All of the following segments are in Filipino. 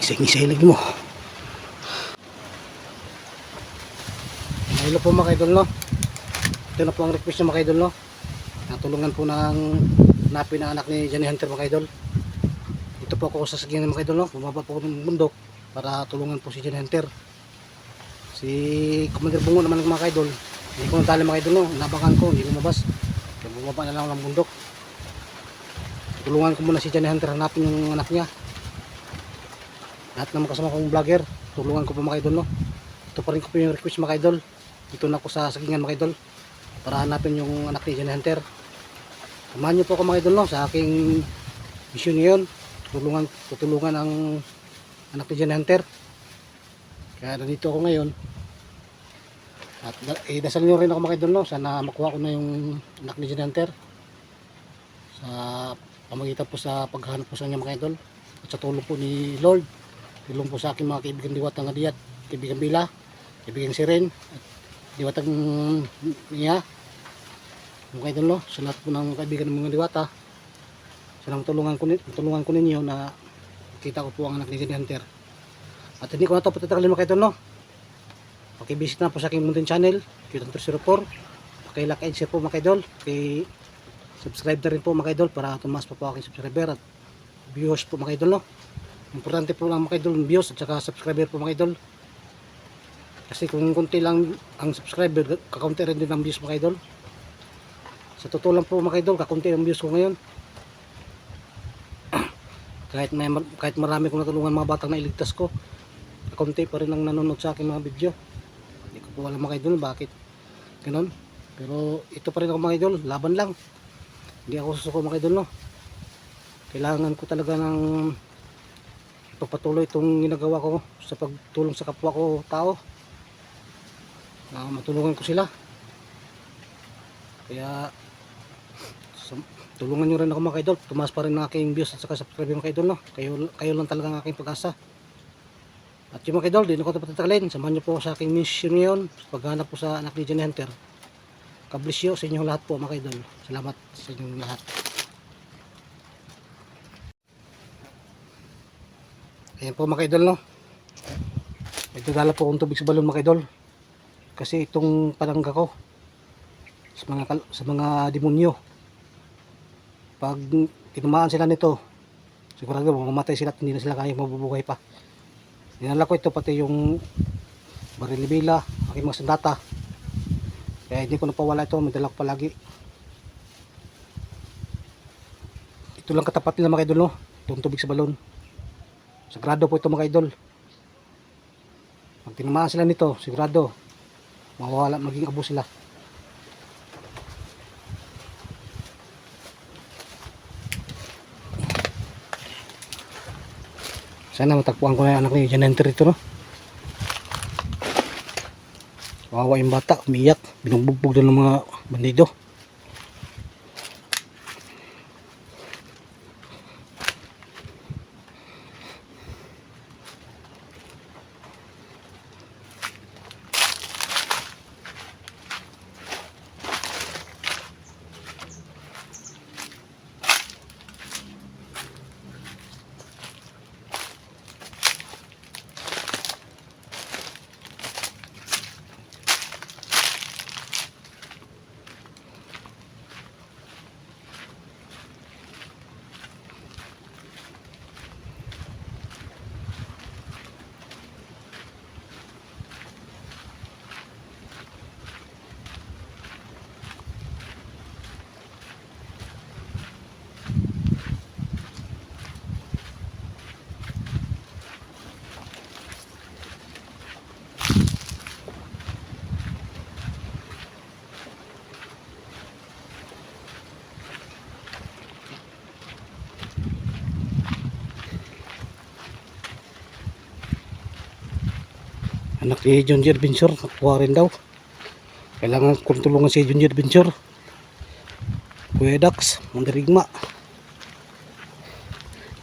Ising-isay lagi mo. Hello po mga idol no. Ito na po ang request ng mga idol no. Natulungan po ng napin ang anak ni Johnny Hunter mga idol. Ito po ako sa saging ng mga idol no. Bumaba po ako ng bundok para tulungan po si Johnny Hunter. Si Commander Bungo naman mga idol. Hindi ko natali mga idol no. Nabangan ko, hindi lumabas. Kaya bumaba na lang ng bundok. Tulungan ko muna si Johnny Hunter hanapin yung anak niya lahat ng kasama kong vlogger tulungan ko po mga idol no ito pa rin ko po yung request mga idol dito na ako sa sagingan mga idol para hanapin yung anak ni Johnny Hunter samahan niyo po ako mga idol no sa aking mission ngayon tulungan tutulungan ang anak ni Johnny Hunter kaya nandito ako ngayon at eh, dasal niyo rin ako mga idol no sana makuha ko na yung anak ni Hunter sa pamagitan po sa paghahanap po sa kanya mga idol at sa tulong po ni Lord tulong po sa aking mga kaibigan diwatang Adiyat, kaibigan Bila, kaibigan Siren, at diwatang niya. Mga idol no, sa lahat po ng kaibigan ng mga diwata, sana tulungan ko, tulungan ko ninyo na kita ko po ang anak ni Hunter. At hindi ko na ito patatagalin mga idol no. Pakivisit na po sa aking Mountain Channel, Q304. Pakilike and share po mga idol. Paki subscribe na rin po mga idol para tumaas pa po aking subscriber at viewers po mga idol no. Importante po lang mga idol views at saka subscriber po mga idol. Kasi kung konti lang ang subscriber, kakaunti rin din ang views mga idol. Sa totoo lang po mga idol, kakunti ang views ko ngayon. kahit may kahit marami kong natulungan mga batang nailigtas ko, kakunti pa rin ang nanonood sa aking mga video. Alam mga idol bakit ganun. Pero ito pa rin ako mga idol, laban lang. Hindi ako susuko mga idol no. Kailangan ko talaga ng pagpatuloy itong ginagawa ko sa pagtulong sa kapwa ko tao na matulungan ko sila kaya tulungan nyo rin ako mga idol tumaas pa rin ang aking views at saka subscribe mga idol no? kayo, kayo lang talaga ang aking pag-asa at yung mga idol di na ko ito patatagalin samahan nyo po sa aking mission ngayon paghanap po sa anak ni Jenny Hunter kablisyo sa inyong lahat po mga idol salamat sa inyong lahat Ayan po mga idol no. Nagdadala po akong tubig sa balon mga idol. Kasi itong palangga ko sa mga sa mga demonyo. Pag tinamaan sila nito, sigurado mamamatay sila at hindi na sila kaya mabubuhay pa. Dinala ko ito pati yung baril ni Bila, aking mga sandata. Kaya hindi ko napawala ito, may dala ko palagi. Ito lang katapat nila mga idol no, itong tubig sa balon. Sigurado po ito mga idol. Pag tinamaan sila nito, sigurado, mawawala, maging abo sila. Sana matagpuan ko na yung anak ni Janenter ito, no? Wawa yung bata, umiyak, binubugbog doon ng mga bandido. anak ni Junior Venture nakuha rin daw. Kailangan kong tulungan si Junior Venture. Kuya Dax Mandirigma.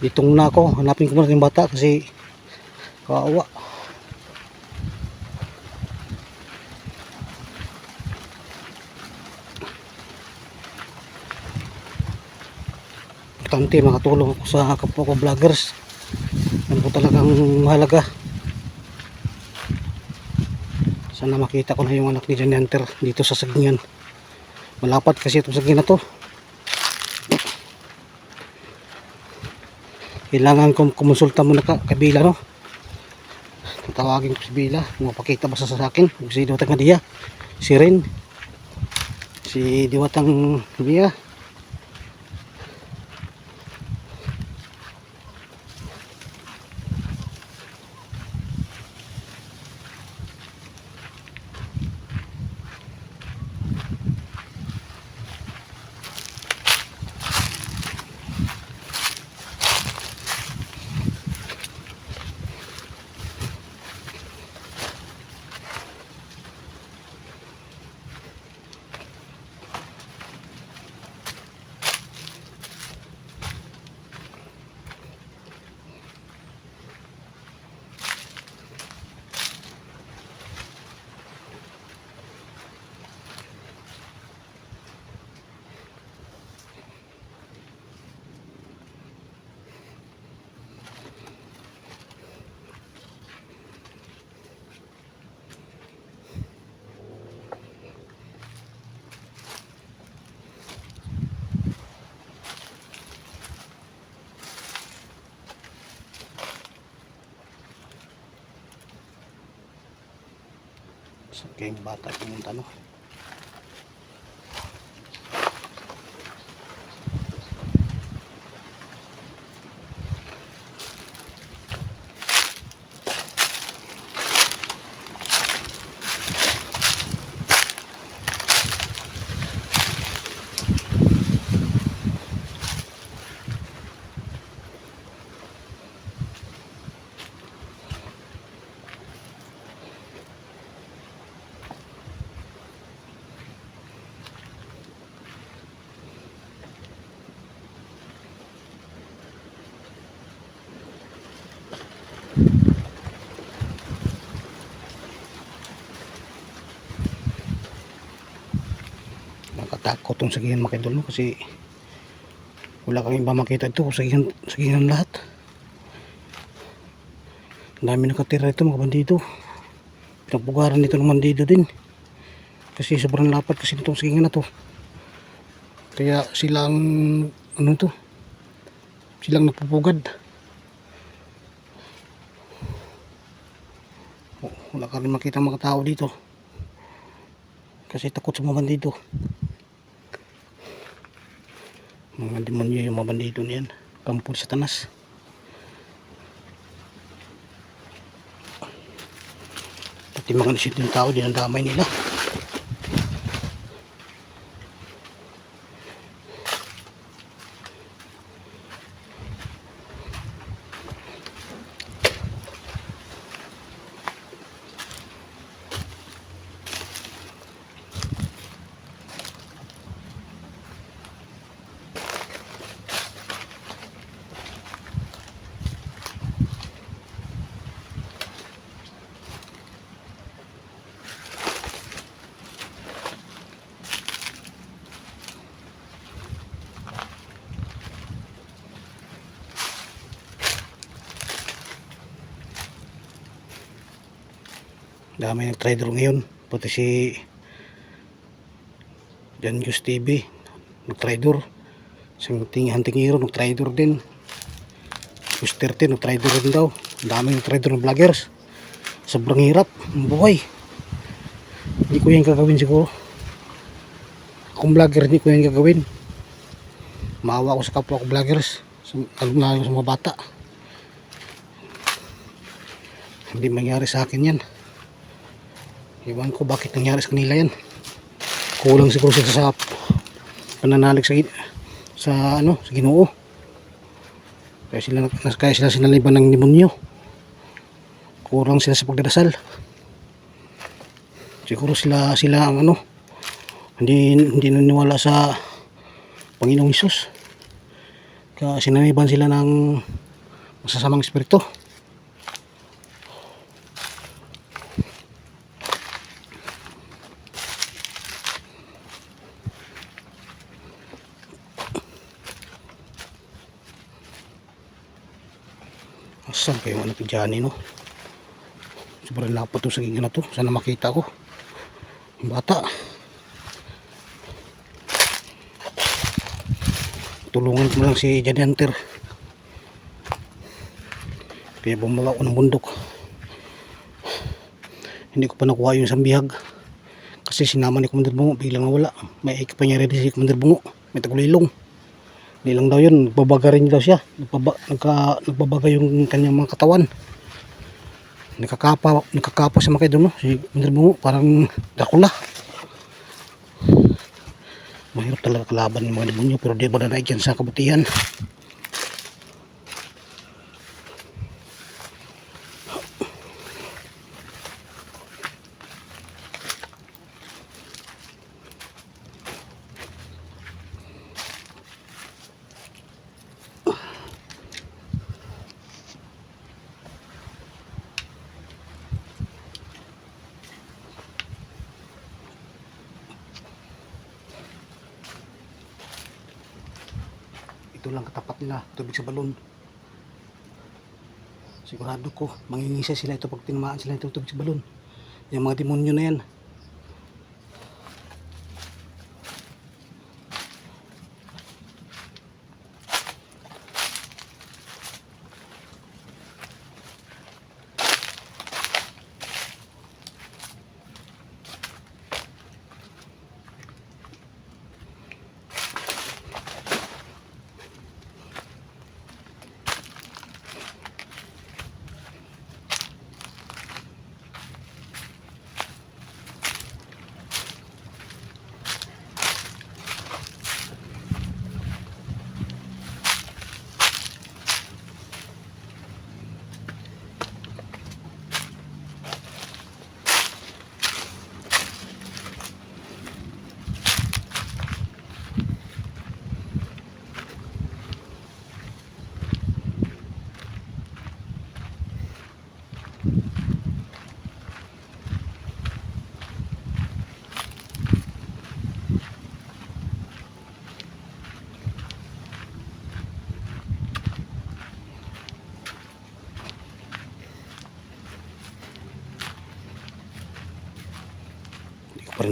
Ditong na ako hanapin ko muna yung bata kasi kawawa. Importante makatulong ako sa kapwa ko vloggers. Yan po talagang mahalaga sana makita ko na yung anak ni Johnny Hunter dito sa Sagingan malapat kasi itong saging na to. Kailangan kong kumonsulta muna ka kabila no? Tatawagin ko si Bila. Mapakita ba sa akin? Si Diwatang Nadia. Si Ren. Si Diwatang Mia sa kayong bata pumunta no nakatakot tong sagingan mga idol no? Kasi wala kang iba makita ito sagingan, sagingan lahat. Ang dami nakatira ito mga bandido. Pinagpugaran nito ng bandido din. Kasi sobrang lapat kasi itong sagingan na to. Kaya silang ano to? Silang napupugad. Wala ka rin makita mga tao dito. Kasi takot sa mga bandido mga demonyo yung mga bandido niyan kampul sa tanas pati mga nasit tao dinadamay nila dami ng trader ngayon pati si Jan Yus TV nag trader isang ting hunting hero nag trader din. Yus 13 nag trader din daw. Ang dami ng trader ng vloggers. Sobrang hirap ang buhay. Hindi ko yan gagawin siguro. Akong vlogger hindi ko yan gagawin. Maawa ko sa kapwa ko vloggers. Lalo na sa mga bata. Hindi mangyari sa akin yan Iwan ko bakit nangyari sa kanila yan. Kulang siguro sila sa pananalig sa sa ano, sa Ginoo. Kaya sila kaya sila sinaliban ng demonyo. Kulang sila sa pagdadasal. Siguro sila sila ang ano hindi hindi naniwala sa Panginoong Hesus. Kaya sinaniban sila ng masasamang espiritu. Ano to Johnny no? Sobrang lapot to sa giga na to. Sana makita ko. Yung bata. Tulungan ko lang si Johnny Hunter. Kaya bumaba ako ng bundok. Hindi ko pa nakuha yung sambihag. Kasi sinama ni Commander Bungo, biglang nawala. May ikip pa rin si Commander Bungo. May tagulilong. Hindi lang daw yun, nagbabaga rin daw siya. Nagpaba, nagka, nagbabaga yung kanyang mga katawan. Nakakapa, nakakapa sa mga doon, no? Si Commander Bungo, parang Dracula. Mahirap talaga kalaban ng mga demonyo, pero di ba na dyan sa kabutihan. Ito lang katapat nila tubig sa balon. Sigurado ko mangingisa sila ito pag tinamaan sila ito tubig sa balon. Yung mga demonyo na yan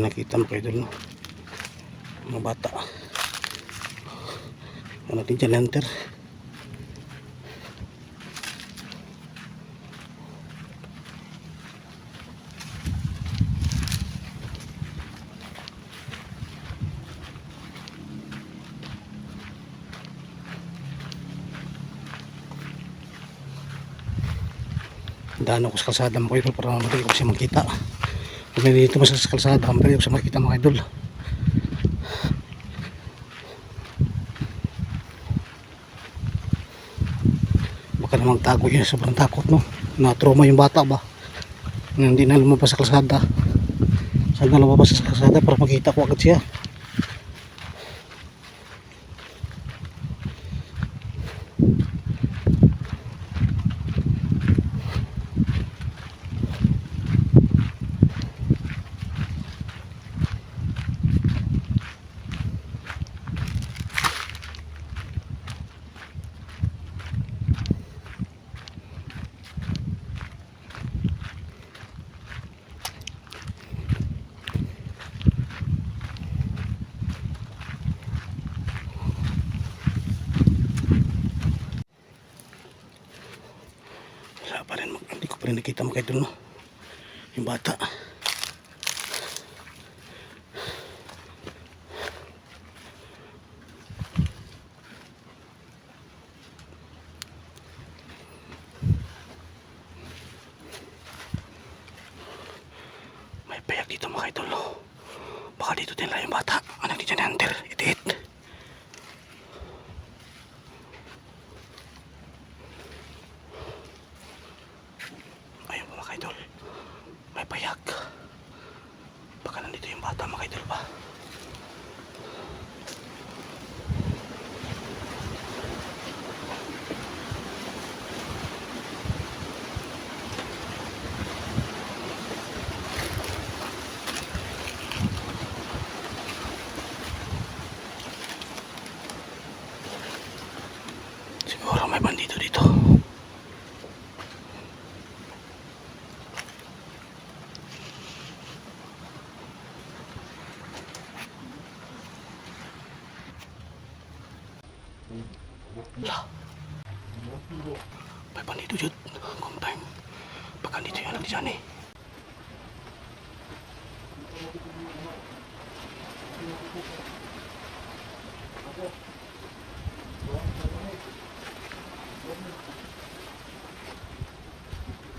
rin nakita mga idol no mga bata. Ano natin dyan lantern? Daan ako sa kalsada mga idol para madali ko siya makita pag nandito mo sa kalsada madali ko siya makita mga idol. Baka namang tago yun sobrang takot no? Na trauma yung bata ba? Na hindi na lumabas sa kalsada. Sana lumabas sa kalsada para makita ko agad siya wala pa rin mag- hindi ko pa rin nakita mga idol no yung bata may payak dito mga idol no baka dito din lang yung bata anak ni Johnny Hunter itiit ayun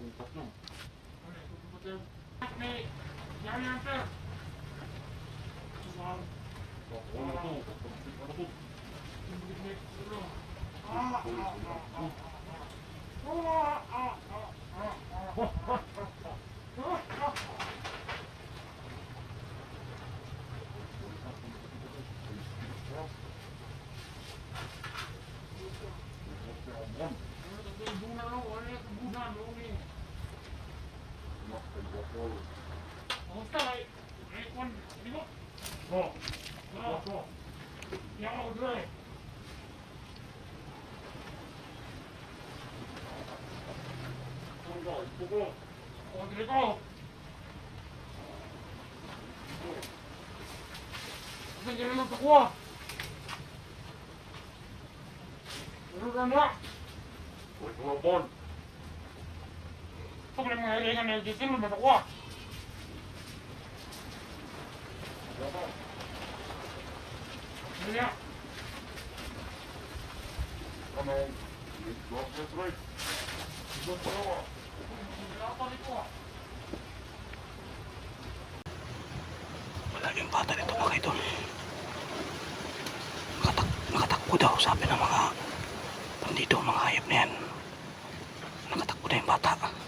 Oh, oh, oh. Oh, boy. Wala yung bata nito mga idol. Nakatak nakatakbo daw sabi ng mga pandito mga hayop na yan. Nakatakbo na yung bata.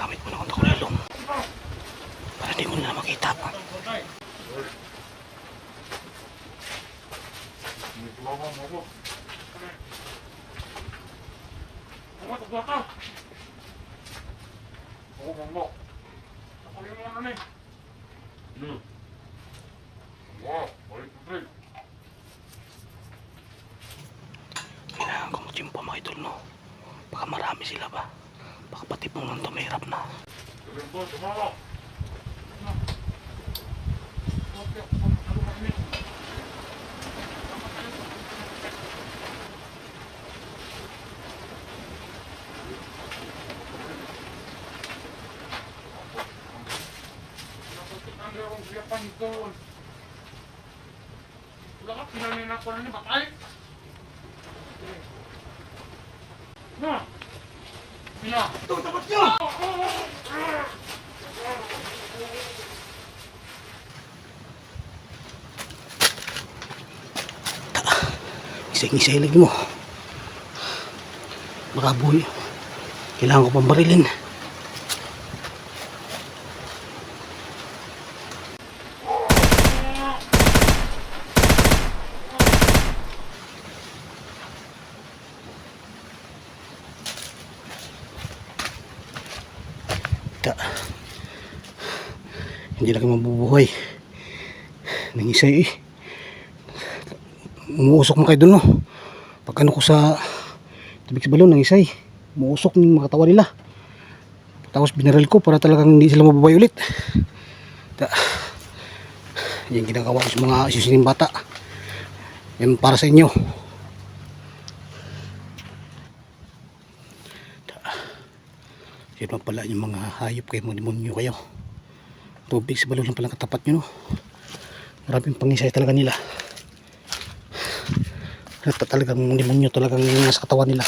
Gamit mo na akong takulilong. Para di mo na makita. Kailangan kong tiyempo mga idol no. Baka marami sila ba? Baka pati pong nang tumihirap na. Wala ka, pinanin ako na ni Batay. Na! Pina! Ito, tapat niya! Isay-isay lagi mo. Baka. Kailangan ko pang barilin. hindi na ka mabubuhay ng eh. Umuusok mo kayo dun no? Pag ano ko sa tubig sa balon ng isa eh. Umuusok ng mga katawan nila. Tapos binaral ko para talagang hindi sila mabubuhay ulit. Ta yan ginagawa ko sa mga isusining bata. Yan para sa inyo. Yan pala yung mga hayop kayo mga demonyo kayo. Tubig sa balon lang pala katapat nyo, no? Maraming pangisay talaga nila. At talagang demonyo talagang nasa katawan nila.